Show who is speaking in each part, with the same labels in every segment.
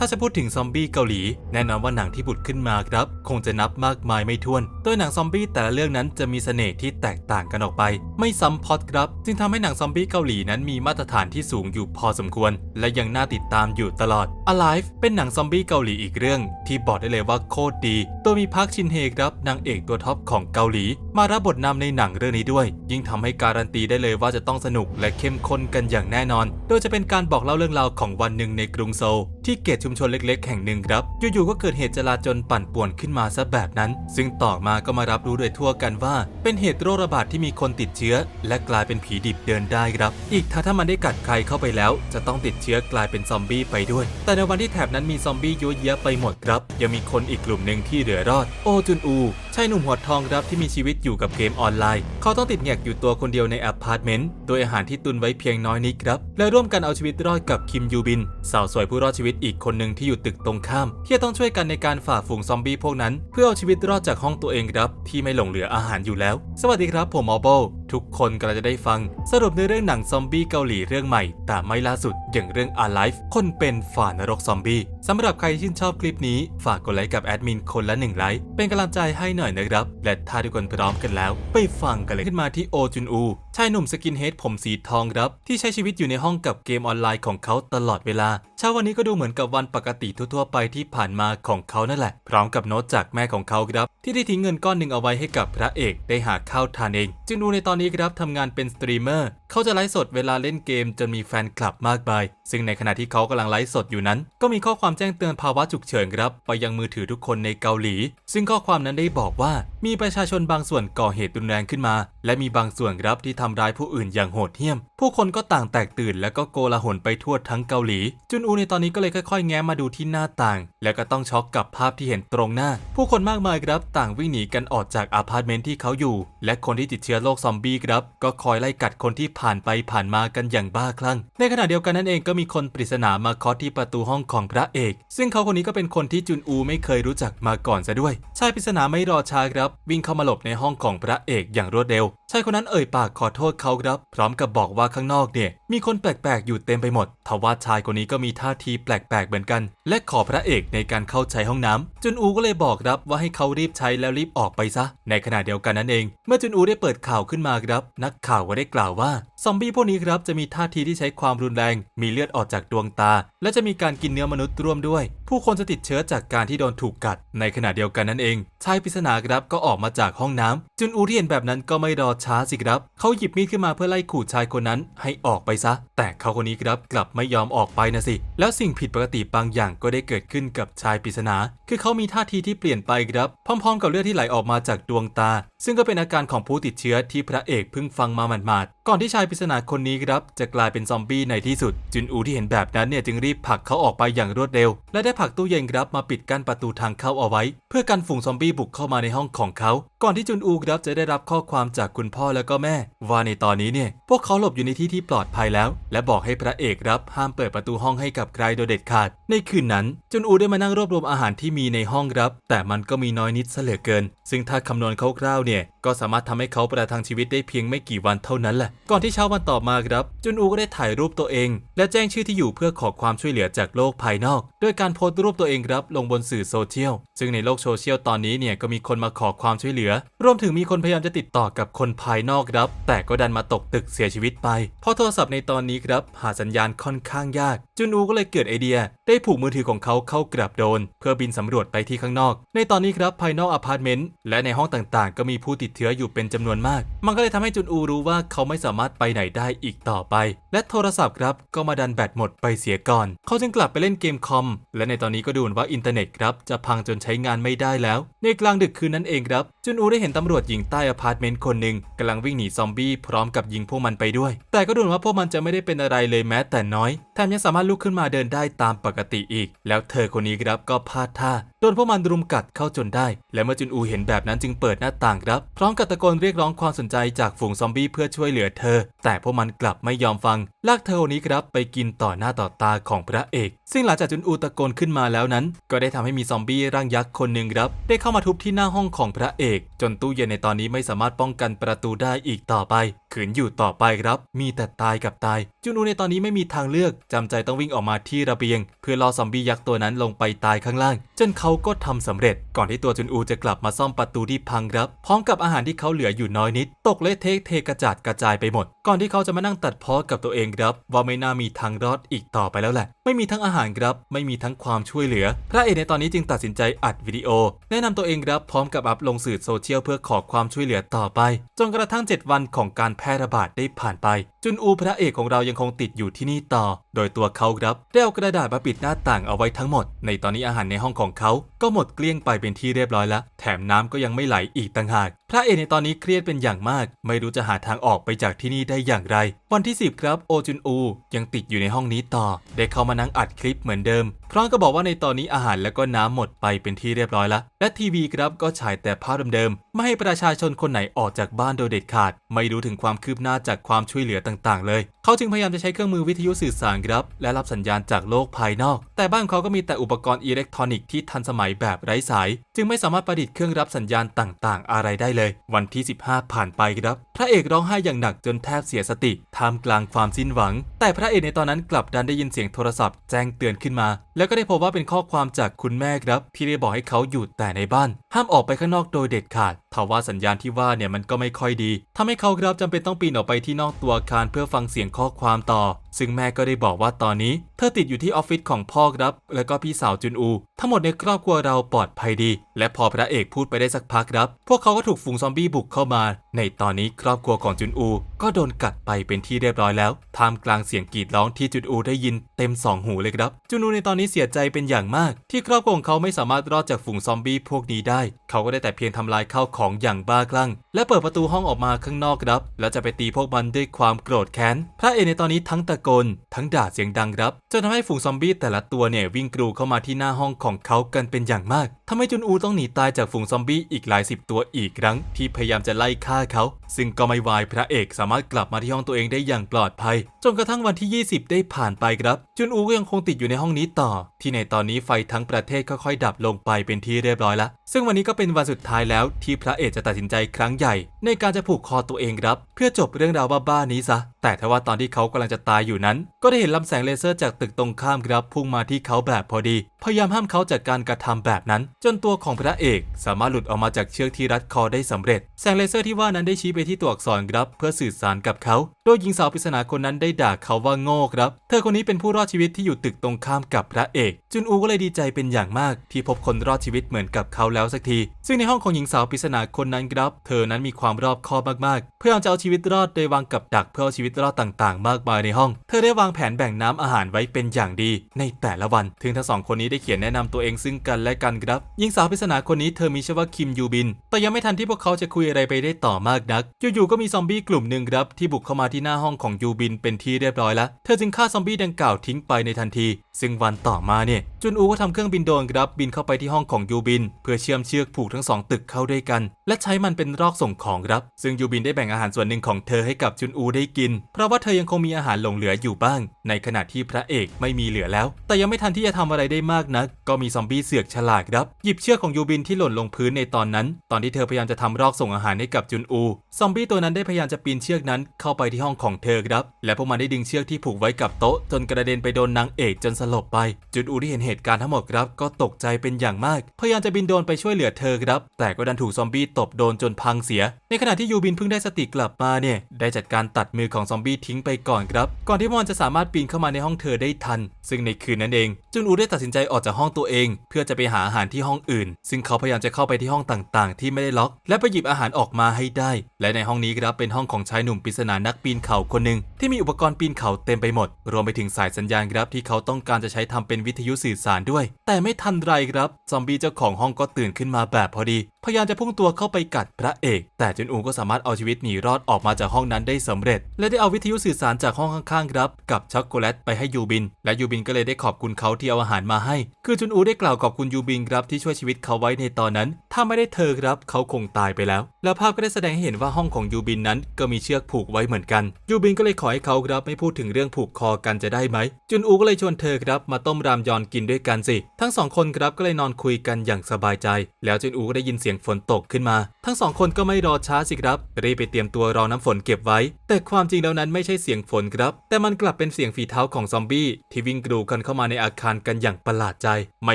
Speaker 1: ถ้าจะพูดถึงซอมบี้เกาหลี แน่นอนว่าหนังที่ผุดขึ้นมาครับ คงจะนับมากมายไม่ถ้วน โดยหนังซอมบี้แต่ละเรื่องนั้นจะมีเสน่ห์ที่แตกต่างกันออกไป ไม่ซ้ำพอดครับ จึงทำให้หนังซอมบี้เกาหลีนั้นมีมาตรฐานที่สูงอยู่พอสมควร และยังน่าติดตามอยู่ตลอด Alive เป็นหนังซอมบี้เกาหลีอีกเรื่อง ที่บอกได้เลยว่าโคตรดีโดยมีพักชินเฮครับนางเอกตัวท็อปของเกาหลี มารับบทนำในหนังเรื่องนี้ด้วย ยิ่งทำให้การันตีได้เลยว่าจะต้องสนุกและเข้มข้นกันอย่างแน่นอน โดยจะเป็นการบอกเล่าเรื่องราวของวันหนึ่งในกรุงโซลที่เกตชุมชนเล็กๆ แห่งหนึ่งครับ อยู่ๆ ก็เกิดเหตุจลาจลปั่นป่วนขึ้นมาซะแบบนั้น ซึ่งต่อมาก็มารับรู้โดยทั่วกันว่า เป็นเหตุโรคระบาดที่มีคนติดเชื้อ และกลายเป็นผีดิบเดินได้ครับ อีกถ้าถ้ามันได้กัดใครเข้าไปแล้ว จะต้องติดเชื้อกลายเป็นซอมบี้ไปด้วย แต่ในวันที่แถบนั้นมีซอมบี้เยอะแยะไปหมดครับ ยังมีคนอีกกลุ่มหนึ่งที่เหลือรอด โอจุนอู ชายหนุ่มหัวทองครับที่มีชีวิตอยู่กับเกมออนไลน์ เขาต้องติดแงกอยู่ตัวคนเดียวในแอป พาร์ตเมนต์โดยอาหารที่ตุนไว้เพียงน้อยนิดครับ และร่วมกันเอาชีวิตรอดกับคิมยูบิน สาวสวยผู้รอดชีวิตอีกคนหนึ่งที่อยู่ตึกตรงข้าม ที่จะต้องช่วยกันในการฝ่าฝูงซอมบี้พวกนั้น เพื่อเอาชีวิตรอดจากห้องตัวเองครับ ที่ไม่หลงเหลืออาหารอยู่แล้ว สวัสดีครับผมมอโบ ทุกคนกำลังจะได้ฟัง สรุปในเรื่องหนังซอมบี้เกาหลีเรื่องใหม่ แต่ไม่ล่าสุดอย่างเรื่อง Alive คนเป็นฝ่านรกซอมบี้สำหรับใครที่ชื่นชอบคลิปนี้ ฝากกดไลค์กับแอดมินคนละหนึ่งไลค์เป็นกำลังใจให้หน่อยนะครับ และถ้าทุกคนพร้อมกันแล้ว ไปฟังกันเลยขึ้นมาที่โอจุนอูชายหนุ่มสกินเฮดผมสีทองครับ ที่ใช้ชีวิตอยู่ในห้องกับเกมออนไลน์ของเขาตลอดเวลาเช้าวันนี้ก็ดูเหมือนกับวันปกติทั่วๆไปที่ผ่านมาของเขานั่นแหละ พร้อมกับโน้ตจากแม่ของเขาครับ ที่ได้ทิ้งเงินก้อนหนึ่งเอาไว้ให้กับพระเอกได้หาข้าวทานเองจุนอูในตอนนี้ครับทำงานเป็นสตรีมเมอร์เขาจะไลฟ์สดเวลาเล่นเกมจนมีแฟนคลับมากมาย ซึ่งในขณะที่เขากำลังไลฟ์สดอยู่นั้น ก็มีข้อความแจ้งเตือนภาวะฉุกเฉินครับไปยังมือถือทุกคนในเกาหลี ซึ่งข้อความนั้นได้บอกว่ามีประชาชนบางส่วนก่อเหตุรุนแรงขึ้นมา และมีบางส่วนครับที่ทำร้ายผู้อื่นอย่างโหดเหี้ยม ผู้คนก็ต่างแตกตื่นและก็โกลาหลไปทั่วทั้งเกาหลีจนอูในตอนนี้ก็เลยค่อยๆ แง้มมาดูที่หน้าต่าง และก็ต้องช็อกกับภาพที่เห็นตรงหน้า ผู้คนมากมายครับต่างวิ่งหนีกันออกจากอพาร์ตเมนต์ที่เขาอยู่ และคนที่ติดเชื้อโรคซอมบี้ครับ ก็คอยไล่กัดคนที่ผ่านไปผ่านมากันอย่างบ้าคลั่ง ในขณะเดียวกันนั่นเองก็มีคนปริศนามาเคาะที่ประตูห้องของพระเอก ซึ่งเขาคนนี้ก็เป็นคนที่จุนอูไม่เคยรู้จักมาก่อนซะด้วยชายปริศนาไม่รอช้าครับ วิ่งเข้ามาหลบในห้องของพระเอกอย่างรวดเร็ว ชายคนนั้นเอ่ยปากขอโทษเขาครับ พร้อมกับบอกว่าข้างนอกเนี่ย มีคนแปลกๆ อยู่เต็มไปหมดทว่าชายคนนี้ก็มีท่าทีแปลกๆ เหมือนกัน และขอพระเอกในการเข้าใช้ห้องน้ำจุนอูก็เลยบอกครับว่าให้เขารีบใช้แล้วรีบออกไปซะ ในขณะเดียวกันนั่นเอง เมื่อจุนอูได้เปิดข่าวขึ้นมาครับ นักข่าวก็ได้กล่าวว่าซอมบี้พวกนี้ครับจะมีท่าทีที่ใช้ความรุนแรง มีเลือดออกจากดวงตา และจะมีการกินเนื้อมนุษย์ร่วมด้วย ผู้คนจะติดเชื้อจากการที่โดนถูกกัด ในขณะเดียวกันนั่นเองชายปริศนาครับก็ออกมาจากห้องน้ำจุนอูที่เห็นแบบนั้นก็ไม่รอช้าสิครับ เขาหยิบมีดขึ้นมาเพื่อไล่ขู่ชายคนนั้นให้ออกไปซะ แต่เขาคนนี้ครับกลับไม่ยอมออกไปนะสิ แล้วสิ่งผิดปกติบางอย่างก็ได้เกิดขึ้นกับชายปริศนา คือเขามีท่าทีที่เปลี่ยนไปครับพร้อม ๆ กับเลือดที่ไหลออกมาจากดวงตา ซึ่งก็เป็นอาการของผู้ติดเชื้อที่พระเอกเพิ่งฟังมาหมาด ก่อนที่ชายปริศนาคนนี้ครับจะกลายเป็นซอมบี้ในที่สุด จุนอูที่เห็นแบบนั้นเนี่ยจึงรีบผลักเขาออกไปอย่างรวดเร็ว และได้ผลักตู้เย็นครับมาปิดกั้นประตูทางเข้าเอาไว้ เพื่อกันฝูงซอมบี้บุกเข้ามาในห้องของเขา ก่อนที่จุนอูครับจะได้รับข้อความจากคุณพ่อแล้วก็แม่ ว่าในตอนนี้เนี่ยพวกเขาหลบอยู่ในที่ที่ปลอดภัยแล้ว และบอกให้พระเอกรับห้ามเปิดประตูห้องให้กับใครโดยเด็ดขาด ในคืนนั้น จุนอูได้มานั่งรวบรวมอาหารที่มีในห้องครับ แต่มันก็มีน้อยนิดซะเหลือเกิน ซึ่งถ้าคำนวณคร่าวๆเนี่ยก็สามารถทำให้เขาประทังชีวิตได้เพียงไม่กี่วันเท่านั้นแหละ ก่อนที่เช้าวันต่อมาครับ จุนอูก็ได้ถ่ายรูปตัวเอง และแจ้งชื่อที่อยู่เพื่อขอความช่วยเหลือจากโลกภายนอกโดยการโพสต์รูปตัวเองครับลงบนสื่อโซเชียล ซึ่งในโลกโซเชียลตอนนี้เนี่ยก็มีคนมาขอความช่วยเหลือ รวมถึงมีคนพยายามจะติดต่อกับคนภายนอกครับ แต่ก็ดันมาตกตึกเสียชีวิตไป เพราะโทรศัพท์ในตอนนี้ครับหาสัญญาณค่อนข้างยาก จุนอูก็เลยเกิดไอเดีย ได้ผูกมือถือของเขาเข้ากระบโดน เพื่อบินสำรวจไปที่ข้างนอก ในตอนนี้ครับภายนอกอพาร์ตเมนต์และในห้องต่างๆ ก็มีผู้ติดเชื้ออยู่เป็นจำนวนมาก มันก็เลยทำให้จุนอูรู้ว่าเขาไม่สามารถไปไหนได้อีกต่อไป และโทรศัพท์ครับก็มาดันแบตหมดไปเสียก่อน เขาจึงกลับไปเล่นเกมคอม และในตอนนี้ก็ดูเหมือนว่าอินเทอร์เน็ตครับจะพังจนใช้งานไม่ได้แล้ว ในกลางดึกคืนนั้นเองครับ จุนอูได้เห็นตำรวจหญิงใต้อพาร์ตเมนต์คนหนึ่งกำลังวิ่งหนีซอมบี้พร้อมกับยิงพวกมันไปด้วย แต่ก็ดูเหมือนว่าพวกมันจะไม่ได้เป็นอะไรเลยแม้แต่น้อยแถมยังสามารถลุกขึ้นมาเดินได้ตามปกติอีก แล้วเธอคนนี้ครับก็พลาดท่าโดนพวกมันรุมกัดเข้าจนได้ และเมื่อจุนอูเห็นแบบนั้นจึงเปิดหน้าต่างครับ พร้อมกับตะโกนเรียกร้องความสนใจจากฝูงซอมบี้เพื่อช่วยเหลือเธอ แต่พวกมันกลับไม่ยอมฟัง ลากเธอคนนี้ครับไปกินต่อหน้าต่อตาของพระเอก ซึ่งหลังจากจุนอูตะโกนขึ้นมาแล้วนั้น ก็ได้ทำให้มีซอมบี้ร่างยักษ์คนหนึ่งครับ ได้เข้ามาทุบที่หน้าห้องของพระเอก จนตู้เย็นในตอนนี้ไม่สามารถป้องกันประตูได้อีกต่อไปขืนอยู่ต่อไปครับ มีแต่ตายกับตายจุนอูในตอนนี้ไม่มีทางเลือกจำใจต้องวิ่งออกมาที่ระเบียง เพื่อรอซอมบี้ยักษ์ตัวนั้นลงไปตายข้างล่าง จนเขาก็ทำสำเร็จ ก่อนที่ตัวจุนอูจะกลับมาซ่อมประตูที่พังครับ พร้อมกับอาหารที่เขาเหลืออยู่น้อยนิด ตกเละเทะเทกระจาดกระจายไปหมด ก่อนที่เขาจะมานั่งตัดพ้อกับตัวเองครับ ว่าไม่น่ามีทางรอดอีกต่อไปแล้วแหละ ไม่มีทั้งอาหารครับ ไม่มีทั้งความช่วยเหลือ พระเอกในตอนนี้จึงตัดสินใจอัดวิดีโอ แนะนำตัวเองครับพร้อมกับอัพลงสื่อโซเชียลเพื่อขอความช่วยเหลือต่อไป จนกระทั่ง 7 วันของการแพร่ระบาดได้ผ่านไป จุนอูพระเอกของเรายังคงติดอยู่ที่นี่ต่อ โดยตัวเขาครับได้เอากระดาษมาปิดหน้าต่างเอาไว้ทั้งหมด ในตอนนี้อาหารในห้องของเขาก็หมดเกลี้ยงไปเป็นที่เรียบร้อยแล้ว แถมน้ำก็ยังไม่ไหลอีกต่างหาก พระเอกในตอนนี้เครียดเป็นอย่างมาก ไม่รู้จะหาทางออกไปจากที่นี่ได้อย่างไร วันที่ 10 ครับโอจุนอู ยังติดอยู่ในห้องนี้ต่อ ได้เข้ามานั่งอัดคลิปเหมือนเดิม พร้อมกับอกว่าในตอนนี้อาหารและก็น้ำหมดไปเป็นที่เรียบร้อยแล้ว และทีวีครับก็ฉายแต่ภาพเดิมๆ ไม่ให้ประชาชนคนไหนออกจากบ้านโดยเด็ดขาด ไม่รู้ถึงความคืบหน้าจากความช่วยเหลือต่างๆ เลย เขาจึงพยายามจะใช้เครื่องมือวิทยุสื่อสารครับ และรับสัญญาณจากโลกภายนอก แต่บ้านเขาก็มีแต่อุปกรณ์อิเล็กทรอนิกส์ที่ทันสมัยแบบไร้สาย จึงไม่สามารถประดิษฐ์เครื่องรับสัญญาณต่างๆ อะไรได้เลย วันที่ 15 ผ่านไปครับ พระเอกร้องไห้อย่างหนักจนแทบเสียสติท่ามกลางความสิ้นหวัง แต่พระเอกในตอนนั้นกลับดันได้ยินเสียงโทรศัพท์แจ้งเตือนขึ้นมา แล้วก็ได้พบว่าเป็นข้อความจากคุณแม่ครับที่ได้บอกให้เขาอยู่แต่ในบ้าน ห้ามออกไปข้างนอกโดยเด็ดขาดทว่าสัญญาณที่ว่าเนี่ยมันก็ไม่ค่อยดีทำให้เขาครับจำเป็นต้องปีนออกไปที่นอกตัวอาคารเพื่อฟังเสียงข้อความต่อซึ่งแม่ก็ได้บอกว่าตอนนี้ เธอติดอยู่ที่ออฟฟิศของพ่อครับ แล้วก็พี่สาวจุนอู ทั้งหมดในครอบครัวเราปลอดภัยดี และพอพระเอกพูดไปได้สักพักครับ พวกเขาก็ถูกฝูงซอมบี้บุกเข้ามา ในตอนนี้ครอบครัวของจุนอูก็โดนกัดไปเป็นที่เรียบร้อยแล้วท่ามกลางเสียงกรีดร้องที่จุนอูได้ยินเต็มสองหูเลยครับ จุนูในตอนนี้เสียใจเป็นอย่างมาก ที่ครอบครัวของเขาไม่สามารถรอดจากฝูงซอมบี้พวกนี้ได้ เขาก็ได้แต่เพียงทำลายข้าวของอย่างบ้าคลั่ง และเปิดประตูห้องออกมาข้างนอกครับ แล้วจะไปตีพวกมันด้วยความโกรธแค้น พระเอกในตอนนี้ทั้งตะโกนทั้งด่าเสียงดังครับจนทำให้ฝูงซอมบี้แต่ละตัวเนี่ยวิ่งกรูเข้ามาที่หน้าห้องของเขากันเป็นอย่างมาก ทำให้จุนอูต้องหนีตายจากฝูงซอมบี้อีกหลายสิบตัวอีกครั้ง ที่พยายามจะไล่ฆ่าเขา ซึ่งก็ไม่วายพระเอกสามารถกลับมาที่ห้องตัวเองได้อย่างปลอดภัย จนกระทั่งวันที่ 20 ได้ผ่านไปครับ จุนอูก็ยังคงติดอยู่ในห้องนี้ต่อ ที่ในตอนนี้ไฟทั้งประเทศค่อยๆ ดับลงไปเป็นที่เรียบร้อยแล้วซึ่งวันนี้ก็เป็นวันสุดท้ายแล้วที่พระเอกจะตัดสินใจครั้งใหญ่ ในการจะผูกคอตัวเองครับ เพื่อจบเรื่องราวบ้าๆนี้ซะ แต่ทว่าตอนที่เขากำลังจะตายอยู่นั้น ก็ได้เห็นลำแสงเลเซอร์จากตึกตรงข้ามครับพุ่งมาที่เขาแบบพอดีพยายามห้ามเขาจากการกระทำแบบนั้น จนตัวของพระเอก สามารถหลุดออกมาจากเชือกที่รัดคอได้สำเร็จ แสงเลเซอร์ที่ว่านั้นได้ชี้ไปที่ตัวอักษรครับ เพื่อสื่อสารกับเขา โดยหญิงสาวปริศนาคนนั้นได้ด่าเขาว่าโง่ครับ เธอคนนี้เป็นผู้รอดชีวิตที่อยู่ตึกตรงข้ามกับพระเอก จุนอูก็เลยดีใจเป็นอย่างมาก ที่พบคนรอดชีวิตเหมือนกับเขาแล้วสักที ซึ่งในห้องของหญิงสาวปริศนาคนนั้นครับ เธอนั้นมีความรอบคอบมากๆ เพื่อจะเอาชีวิตรอดโดยวางกับดักเพื่อเอาชีวิตรอดต่าง ๆ มากมายในห้อง เธอได้วางแผนแบ่งน้ำอาหารไว้เป็นอย่างดี ในแต่ละวัน ถึงทั้งสองคนนี้ได้เขียนแนะนำตัวเองซึ่งกันและกันครับหญิงสาวปริศนาคนนี้เธอมีชื่อว่าคิมยูบิน แต่ยังไม่ทันที่พวกเขาจะคุยอะไรไปได้ต่อมากนัก อยู่ๆก็มีซอมบี้กลุ่มหนึ่งครับที่บุกเข้ามาที่หน้าห้องของยูบินเป็นที่เรียบร้อยแล้ว เธอจึงฆ่าซอมบี้ดังกล่าวทิ้งไปในทันที ซึ่งวันต่อมาเนี่ยจุนอูก็ทำเครื่องบินโดนครับบินเข้าไปที่ห้องของยูบิน เพื่อเชื่อมเชือกผูกทั้งสองตึกเข้าด้วยกัน และใช้มันเป็นรอกส่งของครับ ซึ่งยูบินได้แบ่งอาหารส่วนหนึ่งของเธอให้กับจุนอูได้กิน เพราะว่าเธอยังคงมีอาหารหลงเหลืออยู่บ้าง ในขณะที่พระเอกไม่มีเหลือแล้ว แต่ยังไม่ทันที่จะทำอะไรได้มากนัก ก็มีซอมบี้เสือกฉลาดครับ หยิบเชือกของยูบินที่หล่นลงพื้นในตอนนั้น ตอนที่เธอพยายามจะทำรอกส่งอาหารให้กับจุนอู ซอมบี้ตัวนั้นได้พยายามจะปีนเชือกนั้นเข้าไปที่ห้องของเธอครับ และพวกมันได้ดึงเชือกที่ผูกไว้กับโต๊ะ จนกระเด็นไปโดนนางเอกจนสลบไป จุนอูที่เห็นเหตุการณ์ทั้งหมดครับ ก็ตกใจเป็นอย่างมาก พยายามจะบินโดนไปช่วยเหลือเธอครับ แต่ก็ดันถูกซอมบี้ตบโดนจนพังเสีย ในขณะที่ยูบินเพิ่งได้สติกลับมาเนี่ยได้จัดการตัดมือของซอมบี้ทิ้งไปก่อนครับ ก่อนที่มอนจะสามารถปีนเข้ามาในห้องเธอได้ทัน ซึ่งในคืนนั้นเองจุนอูได้ตัดสินใจออกจากห้องตัวเอง เพื่อจะไปหาอาหารที่ห้องอื่น ซึ่งเขาพยายามจะเข้าไปที่ห้องต่างๆ ที่ไม่ได้ล็อก และไปหยิบอาหารออกมาให้ได้ และในห้องนี้ครับเป็นห้องของชายหนุ่มปริศนานักปีนเขาคนหนึ่งที่มีอุปกรณ์ปีนเขาเต็มไปหมด รวมไปถึงสายสัญญาณครับที่เขาต้องการจะใช้ทำเป็นวิทยุสื่อสารด้วย แต่ไม่ทันไรครับซอมบี้เจ้าของห้องก็ตื่นขึ้นมาแบบพอดีพยายามจะพุ่งตัวเข้าไปกัดพระเอก แต่จุนอูก็สามารถเอาชีวิตหนีรอดออกมาจากห้องนั้นได้สำเร็จ และได้เอาวิทยุสื่อสารจากห้องข้างๆครับกับช็อกโกแลตไปให้ยูบิน และยูบินก็เลยได้ขอบคุณเขาที่เอาอาหารมาให้ คือจุนอูได้กล่าวขอบคุณยูบินครับที่ช่วยชีวิตเขาไว้ในตอนนั้น ถ้าไม่ได้เธอครับเขาคงตายไปแล้ว แล้วภาพก็ได้แสดงให้เห็นว่าห้องของยูบินนั้นก็มีเชือกผูกไว้เหมือนกัน ยูบินก็เลยขออให้เขาครับไม่พูดถึงเรื่องผูกคอกันจะได้ไหม จุนอูก็เลยชวนเธอครับมาต้มรามยอนกินด้วยกันสิ ทั้งสองคนครับก็เลยนอนคุยกันอย่างสบายใจ แล้วจุนอูก็ได้ยินเสียงียงฝนตกขึ้นมา ทั้งสองคนก็ไม่รอช้าสิครับรีบไปเตรียมตัวรอน้ำฝนเก็บไว้ แต่ความจริงแล้วนั้นไม่ใช่เสียงฝนครับ แต่มันกลับเป็นเสียงฝีเท้าของซอมบี้ที่วิ่งกรูกันเข้ามาในอาคารกันอย่างประหลาดใจ ไม่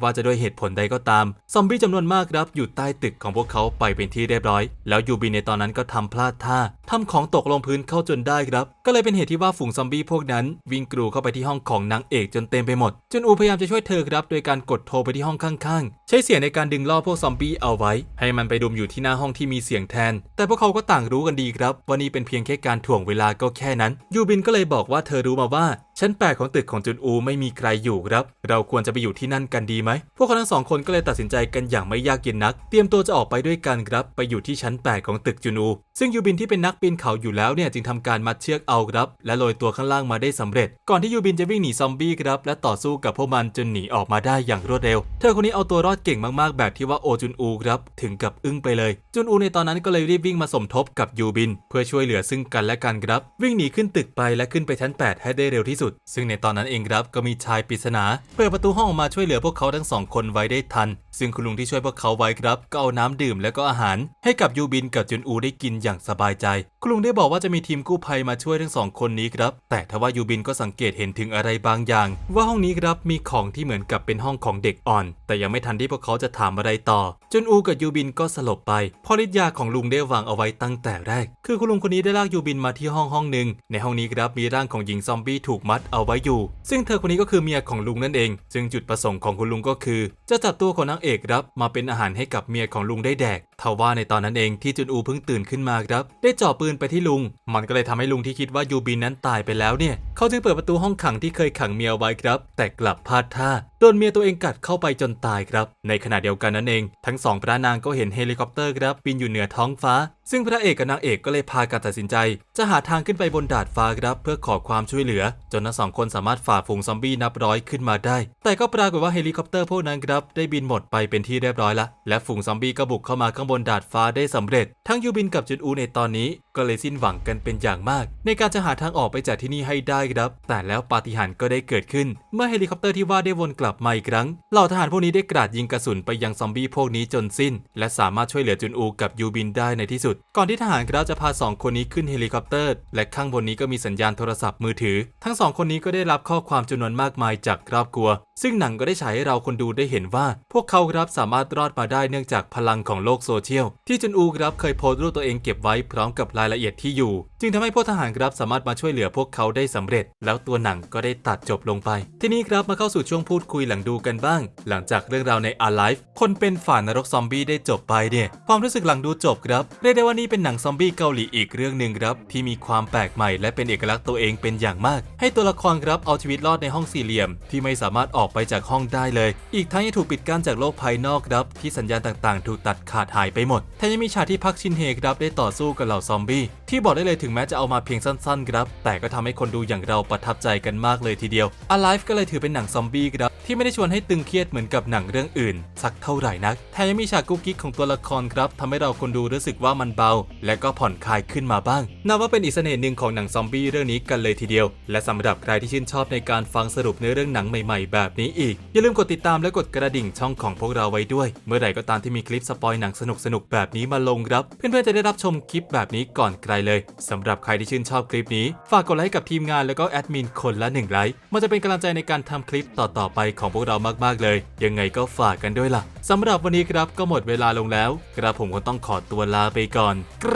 Speaker 1: ว่าจะด้วยเหตุผลใดก็ตาม ซอมบี้จำนวนมากครับอยู่ใต้ตึกของพวกเขาไปเป็นที่เรียบร้อย แล้วยูบินในตอนนั้นก็ทำพลาดท่าทำของตกลงพื้นเข้าจนได้ครับ ก็เลยเป็นเหตุที่ว่าฝูงซอมบี้พวกนั้น วิ่งกรูเข้าไปที่ห้องของนางเอกจนเต็มไปหมด จนอูพยายามจะช่วยเธอครับโดยการกดโทรไปที่ห้องข้างๆ ใช้เสียงในการดึงล่อพวกซอมบี้เอาไว้ให้มันไปดุมอยู่ที่หน้าห้องที่มีเสียงแทน แต่พวกเขาก็ต่างรู้กันดีครับว่านี่เป็นเพียงแค่การถ่วงเวลาก็แค่นั้น ยูบินก็เลยบอกว่าเธอรู้มาว่าชั้นแปดของตึกของจุนอูไม่มีใครอยู่ครับ เราควรจะไปอยู่ที่นั่นกันดีไหม พวกเขาทั้งสองคนก็เลยตัดสินใจกันอย่างไม่ยากเย็นนัก เตรียมตัวจะออกไปด้วยกันครับ ไปอยู่ที่ชั้น 8 ของตึกจุนอู ซึ่งยูบินที่เป็นนักปีนเขาอยู่แล้วเนี่ยจึงทำการมัดเชือกเอาครับ และโรยตัวข้างล่างมาได้สำเร็จ ก่อนที่ยูบินจะวิ่งหนีซอมบี้ครับ และต่อสู้กับพวกมันจนหนีออกมาได้อย่างรวดเร็ว เธอคนนี้เอาตัวรอดเก่งมากๆ แบบที่ว่าโอจุนอูครับ ถึงกับอึ้งไปเลย จุนอูในตอนนั้นก็เลยรีบวิ่งมาสมทบกับยูบิน เพื่อช่วยเหลือซึ่งกันและกันครับ วิ่งหนีขึ้นตึกไปและขึ้นไปชั้น 8 ให้ได้เร็วที่สุดซึ่งในตอนนั้นเองครับก็มีชายปริศนา เปิดประตูห้องออกมาช่วยเหลือพวกเขาทั้งสองคนไว้ได้ทัน ซึ่งคุณลุงที่ช่วยพวกเขาไว้ครับ ก็เอาน้ำดื่มและก็อาหาร ให้กับยูบินกับจุนอูได้กินอย่างสบายใจ คุณลุงได้บอกว่าจะมีทีมกู้ภัยมาช่วยทั้งสองคนนี้ครับ แต่ทว่ายูบินก็สังเกตเห็นถึงอะไรบางอย่าง ว่าห้องนี้ครับมีของที่เหมือนกับเป็นห้องของเด็กอ่อน แต่ยังไม่ทันที่พวกเขาจะถามอะไรต่อ จุนอูกับยูบินก็สลบไปพราะฤทธิ์ยาของลุงได้วางเอาไว้ตั้งแต่แรก คือคุณลุงคนนี้ได้ลากยูบินมาที่ห้องห้องหนึ่งในห้องนี้ครับมีร่างของหญิงซอมบี้ถูกมัดเอาไว้อยู่ ซึ่งเธอคนนี้ก็คือเมียของลุงนั่นเอง ซึ่งจุดประสงค์ของคุณลุงก็คือ จะจับตัวของนางเอกรับมาเป็นอาหารให้กับเมียของลุงได้แดก ทว่าในตอนนั้นเองที่จุนอูเพิ่งตื่นขึ้นมาครับ ได้จ่อปืนไปที่ลุง มันก็เลยทำให้ลุงที่คิดว่ายูบินนั้นตายไปแล้วเนี่ย เขาจึงเปิดประตูห้องขังที่เคยขังเมียไว้ครับ แต่กลับพลาดท่าโดนเมียตัวเองกัดเข้าไปจนตายครับ ในขณะเดียวกันนั้นเอง ทั้งสองพระนางก็เห็นเฮลิคอปเตอร์ครับบินอยู่เหนือท้องฟ้า ซึ่งพระเอกกับนางเอกก็เลยพากันตัดสินใจ จะหาทางขึ้นไปบนดาดฟ้าครับเพื่อขอความช่วยเหลือ จนทั้งสองคนสามารถฝ่าฝูงซอมบี้นับร้อยขึ้นมาได้ แต่ก็ปรากฏว่าเฮลิคอปเตอร์พวกนั้นครับได้บินหมดไปเป็นที่เรียบร้อยละและฝูงซอมบี้ก็บุกเข้ามาข้างบนนดาดฟ้าได้สำเร็จ ทั้งยูบินกับจุนอูในตอนนี้ ก็เลยสิ้นหวังกันเป็นอย่างมาก ในการจะหาทางออกไปจากที่นี่ให้ได้ครับ แต่แล้วปาฏิหาริย์ก็ได้เกิดขึ้น เมื่อเฮลิคอปเตอร์ที่ว่าได้วนกลับมาอีกครั้งเหล่าทหารพวกนี้ได้กราดยิงกระสุนไปยังซอมบี้พวกนี้จนสิ้น และสามารถช่วยเหลือจุนอูกับยูบินได้ในที่สุด ก่อนที่ทหารครับจะพาสองคนนี้ขึ้นเฮลิคอปเตอร์ และข้างบนนี้ก็มีสัญญาณโทรศัพท์มือถือ ทั้งสองคนนี้ก็ได้รับข้อความจำนวนมากมายจากครอบครัวซึ่งหนังก็ได้ฉายให้เราคนดูได้เห็นว่า พวกเขาครับสามารถรอดมาได้เนื่องจากพลังของโลกโซเชียล ที่จุนอูครับเคยโพสต์รูปตัวเองเก็บไว้พร้อมกับรายละเอียดที่อยู่ จึงทำให้พวกทหารครับสามารถมาช่วยเหลือพวกเขาได้สำเร็จ แล้วตัวหนังก็ได้ตัดจบลงไป ทีนี้ครับมาเข้าสู่ช่วงพูดคุยหลังดูกันบ้าง หลังจากเรื่องราวใน Alive คนเป็นฝ่านนรกซอมบี้ได้จบไปเนี่ยความรู้สึกหลังดูจบครับเรียกได้ว่านี่เป็นหนังซอมบี้เกาหลีอีกเรื่องหนึ่งครับที่มีความแปลกใหม่และเป็นเอกลักษณ์ตัวเองเป็นอย่างมาก ให้ตัวละครครับเอาชีวิตรอดในห้องสี่เหลี่ยม ที่ไม่สามารถออกอกไปจากห้องได้เลย อีกทั้งยังถูกปิดกั้นจากโลกภายนอกครับที่สัญญาณต่างๆ ถูกตัดขาดหายไปหมดแถมยังมีฉากที่พักชินเฮครับได้ต่อสู้กับเหล่าซอมบี้ ที่บอกได้เลยถึงแม้จะเอามาเพียงสั้นๆครับแต่ก็ทำให้คนดูอย่างเราประทับใจกันมากเลยทีเดียว Alive ก็เลยถือเป็นหนังซอมบี้ครับที่ไม่ได้ชวนให้ตึงเครียดเหมือนกับหนังเรื่องอื่น สักเท่าไหร่นักแถมยังมีฉากกุ๊กกิ๊กของตัวละครครับทำให้เราคนดูรู้สึกว่ามันเบา และก็ผ่อนคลายขึ้นมาบ้างนับว่าเป็นอีกเสน่ห์หนึ่งของหนังซอมบี้เรื่องนี้กันเลยทีเดียว และสำหรับใครที่ชื่นชอบในการฟังสรุปเนื้อเรื่องหนังใหม่ๆ แบบนี้อีก อย่าลืมกดติดตามและกดกระดิ่งช่องของพวกเราไว้ด้วย เมื่อไหร่ก็ตามที่มีคลิปสปอยหนังสนุกๆแบบนี้มาลงครับ เพื่อนๆจะได้รับชมคลิปแบบนี้ก่อนใครเลยสำหรับใครที่ชื่นชอบคลิปนี้ ฝากกดไลค์กับทีมงานแล้วก็แอดมินคนละหนึ่งไลค์มันจะเป็นกำลังใจในการทำคลิปต่อๆไปของพวกเรามากๆเลย ยังไงก็ฝากกันด้วยล่ะสำหรับวันนี้ครับก็หมดเวลาลงแล้ว กระผมก็ต้องขอตัวลาไปก่อนก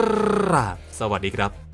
Speaker 1: ราบสวัสดีครับ